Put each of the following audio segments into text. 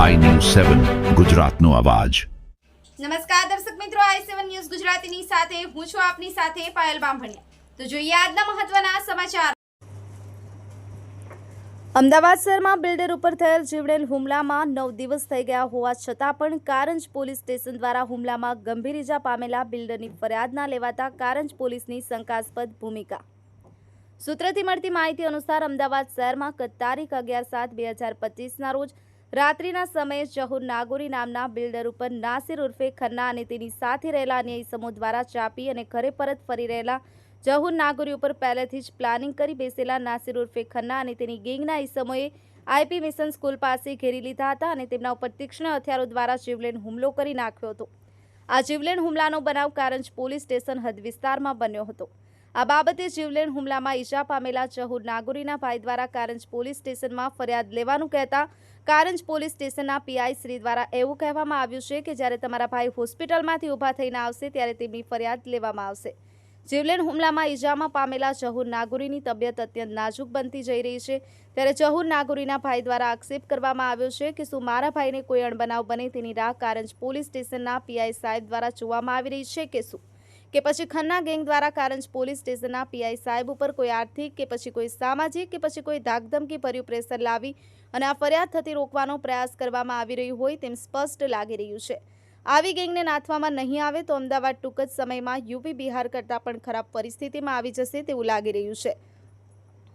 આઈ news સેવન ગુજરાતનો અવાજ. નમસ્કાર દર્શક મિત્રો આઈ સેવન ન્યૂઝ ગુજરાતીની સાથે હું છું આપની સાથે પાયલ બામભણિયા. તો જોઈએ આજના મહત્વના સમાચાર. અમદાવાદ શહેરમાં બિલ્ડર ઉપર થયેલ જીવડેલ હુમલામાં નવ દિવસ થઈ ગયા હોવા છતાં પણ કારંજ પોલીસ સ્ટેશન દ્વારા હુમલામાં ગંભીર ઇજા પામેલા બિલ્ડરની ફરિયાદ ના લેવાતા કારંજ પોલીસની શંકાસ્પદ ભૂમિકા. સૂત્રથી મળતી માહિતી અનુસાર અમદાવાદ શહેરમાં તારીખ અગિયાર સાત બે હજાર પચીસના રોજ રાત્રિના સમયે જહુર નાગોરી નામના બિલ્ડર ઉપર નાસિર ઉર્ફે ખન્ના અને તેની સાથે રહેલા અન્ય ઇસમો દ્વારા ચાપી અને ઘરે પરત ફરી રહેલા જહુર નાગોરી ઉપર પહેલેથી જ પ્લાનિંગ કરી બેસેલા નાસિર ઉર્ફે ખન્ના અને તેની ગેંગના ઇસમોએ આઈપી મિશન સ્કૂલ પાસે ઘેરી લીધા હતા અને તેમના ઉપર તીક્ષ્ણ હથિયારો દ્વારા જીવલેણ હુમલો કરી નાખ્યો હતો. આ જીવલેણ હુમલાનો બનાવ કારંજ પોલીસ સ્ટેશન હદ વિસ્તારમાં બન્યો હતો. આ બાબતે જીવલેણ હુમલામાં ઈજા પામેલા ચહુર નાગોરીના ભાઈ દ્વારા કારંજ પોલીસ સ્ટેશનમાં ફરિયાદ લેવાનું કહેતા કારંજ પોલીસ સ્ટેશનના પીઆઈ શ્રી દ્વારા એવું કહેવામાં આવ્યું છે કે જ્યારે તમારા ભાઈ હોસ્પિટલમાંથી ઊભા થઈને આવશે ત્યારે તેમની ફરિયાદ લેવામાં આવશે. જીવલેણ હુમલામાં ઈજામાં પામેલા ચહુર નાગોરીની તબિયત અત્યંત નાજુક બનતી જઈ રહી છે. ત્યારે ચહુર નાગોરીના ભાઈ દ્વારા આક્ષેપ કરવામાં આવ્યો છે કે શું મારા ભાઈને કોઈ અણબનાવ બને તેની રાહ કારંજ પોલીસ સ્ટેશનના પીઆઈ સાહેબ દ્વારા જોવામાં આવી રહી છે કે શું? કે પછી ખન્ના ગેંગ દ્વારા કારંજ પોલીસ સ્ટેશનના પીઆઈ સાહેબ ઉપર કોઈ આર્થિક કે પછી કોઈ સામાજિક કે પછી કોઈ ધાકધમકી ભર્યું પ્રેશર લાવી અને આ ફરિયાદ થતી રોકવાનો પ્રયાસ કરવામાં આવી રહ્યું હોય તેમ સ્પષ્ટ લાગી રહ્યું છે. આવી ગેંગને નાથવામાં નહીં આવે તો અમદાવાદ ટૂંક જ સમયમાં યુપી બિહાર કરતાં પણ ખરાબ પરિસ્થિતિમાં આવી જશે તેવું લાગી રહ્યું છે.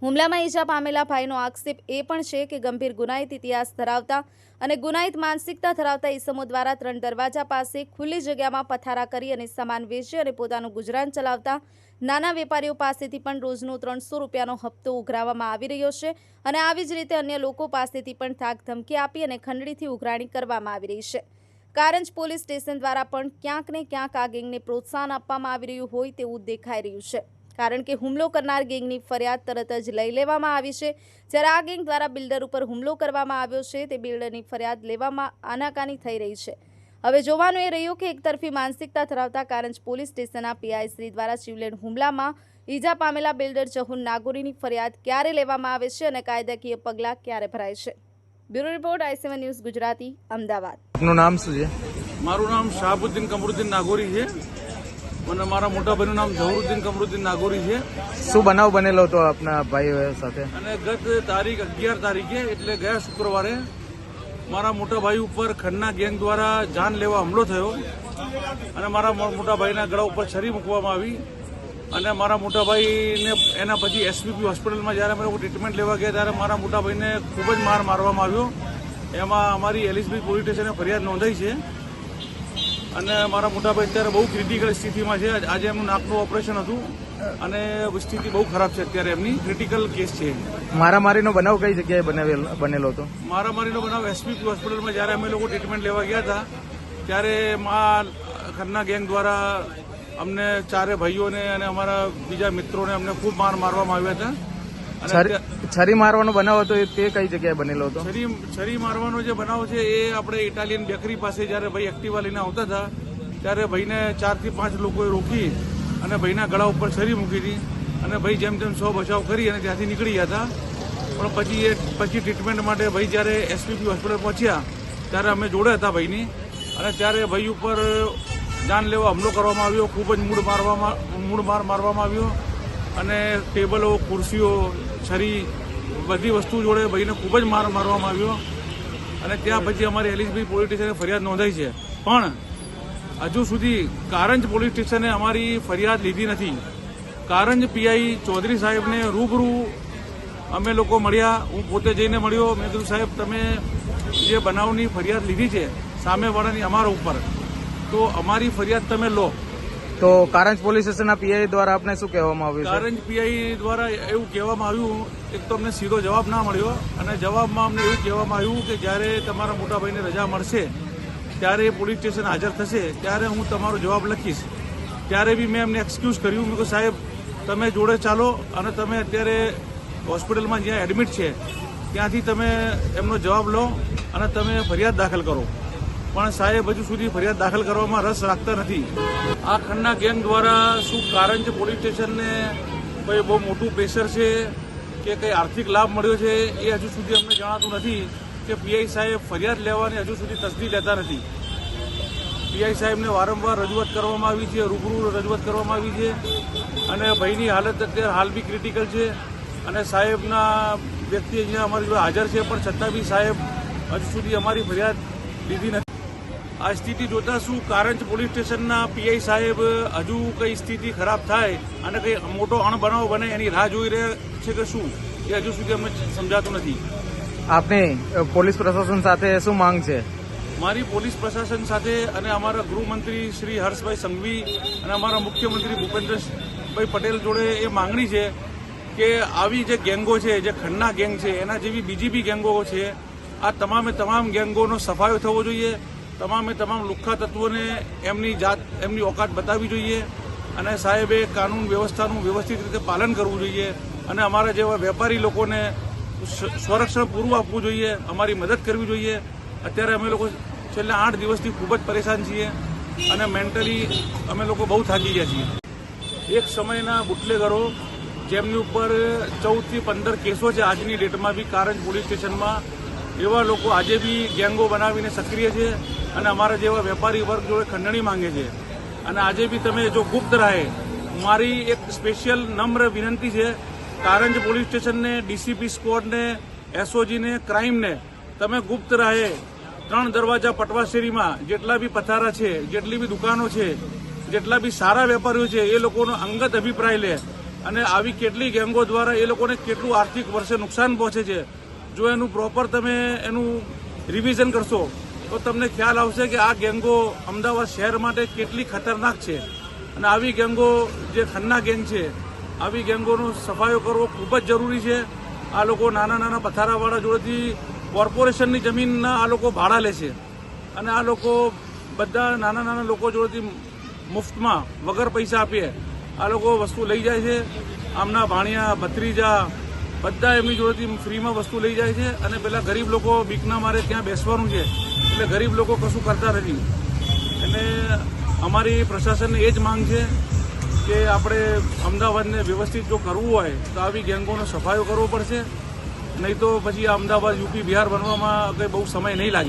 હુમલામાં ઈજા પામેલા ભાઈનો આક્ષેપ એ પણ છે કે ગંભીર ગુનાહિત ઇતિહાસ ધરાવતા અને ગુનાહિત માનસિકતા ધરાવતા ઈસમો દ્વારા ત્રણ દરવાજા પાસે ખુલ્લી જગ્યામાં પથારા કરી અને સામાન વેચી અને પોતાનું ગુજરાન ચલાવતા નાના વેપારીઓ પાસેથી પણ રોજનો ત્રણસો રૂપિયાનો હપ્તો ઉઘરાવવામાં આવી રહ્યો છે અને આવી જ રીતે અન્ય લોકો પાસેથી પણ થાક ધમકી આપી અને ખંડણીથી ઉઘરાણી કરવામાં આવી રહી છે. કારંજ પોલીસ સ્ટેશન દ્વારા પણ ક્યાંક ને ક્યાંક આ ગેંગને પ્રોત્સાહન આપવામાં આવી રહ્યું હોય તેવું દેખાઈ રહ્યું છે. કારણ કે હુમલો કરનાર ગેંગની ફરિયાદ તરત જ લઈ લેવામાં આવી છે. જ્યારે આ ગેંગ દ્વારા બિલ્ડર ઉપર હુમલો કરવામાં આવ્યો છે તે બિલ્ડરની ફરિયાદ લેવામાં આનાકાની થઈ રહી છે. હવે જોવાનું એ રહ્યું કે એકતરફી માનસિકતા ધરાવતા કારંજ પોલીસ સ્ટેશનના પીઆઈ શ્રી દ્વારા જીવલેણ હુમલામાં ઈજા પામેલા બિલ્ડર ચહુન નાગોરીની ફરિયાદ ક્યારે લેવામાં આવે છે અને કાયદાકીય પગલાં ક્યારે ભરાય છે. Bureau report I seven news Gujarati Ahmedabad. આપનું નામ શું છે? મારું નામ શાહબુદ્દીન કમરુદ્દીન નાગોરી છે. અને મારા મોટા ભાઈનું નામ ઝહરુદ્દીન કમરુદ્દીન નાગોરી છે. શું બનાવ બનેલો હતો આપના ભાઈ સાથે? અને ગત તારીખ અગિયાર તારીખે એટલે ગયા શુક્રવારે મારા મોટા ભાઈ ઉપર ખન્ના ગેંગ દ્વારા જાન લેવા હુમલો થયો અને મારા મોટા ભાઈના ગળા ઉપર છરી મૂકવામાં આવી અને મારા મોટા ભાઈને એના પછી એસવીપી હોસ્પિટલમાં જ્યારે અમે ટ્રીટમેન્ટ લેવા ગયા ત્યારે મારા મોટા ભાઈને ખૂબ જ માર મારવામાં આવ્યો. એમાં અમારી એલિસબી પોલીસ સ્ટેશને ફરિયાદ નોંધાઈ છે. અને મારા મોટાભાઈ અત્યારે બહુ ક્રિટિકલ સ્થિતિમાં છે. આજે એમનું નાકનું ઓપરેશન હતું અને સ્થિતિ બહુ ખરાબ છે અત્યારે એમની. ક્રિટિકલ કેસ છે મારામારીનો બનાવ કઈ જગ્યાએ બનાવેલ- બનેલો હતો? મારામારીનો બનાવ એસપી હોસ્પિટલમાં જ્યારે અમે લોકો ટ્રીટમેન્ટ લેવા ગયા હતા ત્યારે મા ખન્ના ગેંગ દ્વારા અમને ચારે ભાઈઓને અને અમારા બીજા મિત્રોને અમને ખૂબ માર મારવામાં આવ્યા હતા. અને છરી મારવાનો બનાવ હતો તે કઈ જગ્યાએ બનેલો હતો? છરી છરી મારવાનો જે બનાવ છે એ આપણે ઇટાલિયન બેકરી પાસે જ્યારે ભાઈ એક્ટિવા લઈને આવતા હતા, ત્યારે ભાઈને ચારથી પાંચ લોકોએ રોકી અને ભાઈના ગળા ઉપર છરી મૂકી હતી. અને ભાઈ જેમ તેમ સો બચાવ કરી અને ત્યાંથી નીકળી ગયા હતા. પણ પછી એ પછી ટ્રીટમેન્ટ માટે ભાઈ જ્યારે એસપીપી હોસ્પિટલ પહોંચ્યા, ત્યારે અમે જોડે હતા ભાઈની. અને ત્યારે ભાઈ ઉપર જાન લેવા હુમલો કરવામાં આવ્યો, ખૂબ જ મૂળ મારવામાં મૂળ માર મારવામાં આવ્યો. અને ટેબલો, ખુરશીઓ, છરી બધી વસ્તુ જોડે ભાઈને ખૂબ જ માર મારવામાં આવ્યો. અને ત્યાં પછી અમારી એલિસભાઈ પોલીસ સ્ટેશને ફરિયાદ નોંધાઈ છે. પણ હજુ સુધી કારંજ પોલીસ સ્ટેશને અમારી ફરિયાદ લીધી નથી. કારંજ પીઆઈ ચૌધરી સાહેબને રૂબરૂ અમે લોકો મળ્યા. હું પોતે જઈને મળ્યો. મેં કીધું, સાહેબ, તમે જે બનાવની ફરિયાદ લીધી છે સામેવાળાની અમારા ઉપર, તો અમારી ફરિયાદ તમે લો. તો કારંજ પોલીસ સ્ટેશનના પીઆઈ દ્વારા આપને શું કહેવામાં આવ્યું કારંજ પીઆઈ દ્વારા એવું કહેવામાં આવ્યું, એક તો અમને સીધો જવાબ ના મળ્યો અને જવાબમાં અમને એવું કહેવામાં આવ્યું કે જ્યારે તમારા મોટા ભાઈને રજા મળશે, ત્યારે એ પોલીસ સ્ટેશન હાજર થશે, ત્યારે હું તમારો જવાબ લખીશ. ત્યારે બી મેં એમને એક્સક્યુઝ કર્યું. મેં સાહેબ, તમે જોડે ચાલો અને તમે અત્યારે હોસ્પિટલમાં જ્યાં એડમિટ છે, ત્યાંથી તમે એમનો જવાબ લો અને તમે ફરિયાદ દાખલ કરો. પણ સાહેબ, હજુ સુધી ફરિયાદ દાખલ કરવામાં રસ રાખતા નથી. આ ખન્ના ગેંગ દ્વારા શું છે? પોલીસ સ્ટેશનને કોઈ બહુ મોટું પ્રેશર છે કે કંઈ આર્થિક લાભ મળ્યો છે? એ હજુ સુધી અમને જણાતું નથી કે પીઆઈ સાહેબ ફરિયાદ લેવાની હજુ સુધી તસદી લેતા નથી. પીઆઈ સાહેબને વારંવાર રજૂઆત કરવામાં આવી છે, રૂબરૂ રજૂઆત કરવામાં આવી છે અને ભાઈની હાલત અત્યારે હાલ બી ક્રિટિકલ છે અને સાહેબના વ્યક્તિ અહીંયા અમારી જોડે હાજર છે, પણ છતાં બી સાહેબ હજુ સુધી અમારી ફરિયાદ લીધી નથી. આ સ્થિતિ જોતા શું કારંજ પોલીસ સ્ટેશનના પીઆઈ સાહેબ હજુ કઈ સ્થિતિ ખરાબ થાય અને કઈ મોટો અણબનાવ બને એની રાહ જોઈ રહ્યા છે કે શું? એ હજુ સુધી અમને સમજાતું નથી. આપની પોલીસ પ્રશાસન સાથે શું માંગ છે? મારી પોલીસ પ્રશાસન સાથે અને અમારા ગૃહમંત્રી શ્રી હર્ષભાઈ સંઘવી અને અમારા મુખ્યમંત્રી ભૂપેન્દ્રભાઈ પટેલ જોડે એ માંગણી છે કે આવી જે ગેંગો છે જે ખન્ના ગેંગ છે એના જેવી બીજી બી ગેંગો છે આ તમામે તમામ ગેંગોનો સફાયો થવો જોઈએ તમામે તમામ લુખ્ખા તત્વોને એમની જાત, એમની ઓકાત બતાવવી જોઈએ અને સાહેબે કાનૂન વ્યવસ્થાનું વ્યવસ્થિત રીતે પાલન કરવું જોઈએ અને અમારા જેવા વેપારી લોકોને સંરક્ષણ પૂરું આપવું જોઈએ, અમારી મદદ કરવી જોઈએ. અત્યારે અમે લોકો છેલ્લા આઠ દિવસથી ખૂબ જ પરેશાન છીએ અને મેન્ટલી અમે લોકો બહુ થાકી ગયા છીએ. એક સમયના બુટલેગરો જેમની ઉપર ચૌદથી પંદર કેસો છે આજની ડેટમાં બી કારંજ પોલીસ સ્ટેશનમાં એવા લોકો આજે બી ગેંગો બનાવીને સક્રિય છે અને અમારા જેવા વેપારી વર્ગ જોડે ખંડણી માંગે છે. અને આજે બી તમે જો ગુપ્ત રહે, મારી એક સ્પેશિયલ નમ્ર વિનંતી છે કારંજ પોલીસ સ્ટેશનને, ડીસીપી સ્ક્વોડને, એસઓજીને, ક્રાઇમને, તમે ગુપ્ત રહે ત્રણ દરવાજા પટવા શેરીમાં જેટલા બી પથારા છે, જેટલી બી દુકાનો છે, જેટલા બી સારા વેપારીઓ છે, એ લોકોનો અંગત અભિપ્રાય લે. અને આવી કેટલી ગેંગો દ્વારા એ લોકોને કેટલું આર્થિક વર્ષે નુકસાન પહોંચે છે જો એનું પ્રોપર તમે એનું રિવિઝન કરશો, તો તમને ખ્યાલ આવશે કે આ ગેંગો અમદાવાદ શહેર માટે કેટલી ખતરનાક છે. અને આવી ગેંગો જે ખન્ના ગેંગ છે, આવી ગેંગોનો સફાયો કરવો ખૂબ જ જરૂરી છે. આ લોકો નાના નાના પથારાવાળા જોડેથી કોર્પોરેશનની જમીનના આ લોકો ભાડા લે છે. અને આ લોકો બધા નાના નાના લોકો જોડેથી મુફ્તમાં વગર પૈસા આપીએ, આ લોકો વસ્તુ લઈ જાય છે. આમના ભાણિયા, ભત્રીજા બધા એમની જોડેથી ફ્રીમાં વસ્તુ લઈ જાય છે અને પેલા ગરીબ લોકો બીકના મારે ત્યાં બેસવાનું છે. એટલે ગરીબ લોકો કશું કરતા નથી. એટલે અમારી પ્રશાસનને એ જ માંગ છે કે આપણે અમદાવાદને વ્યવસ્થિત જો કરવું હોય તો આવી ગેંગોનો સફાયો કરવો પડશે. નહીં તો પછી અમદાવાદ યુપી બિહાર બનવામાં કંઈ બહુ સમય નહીં લાગે.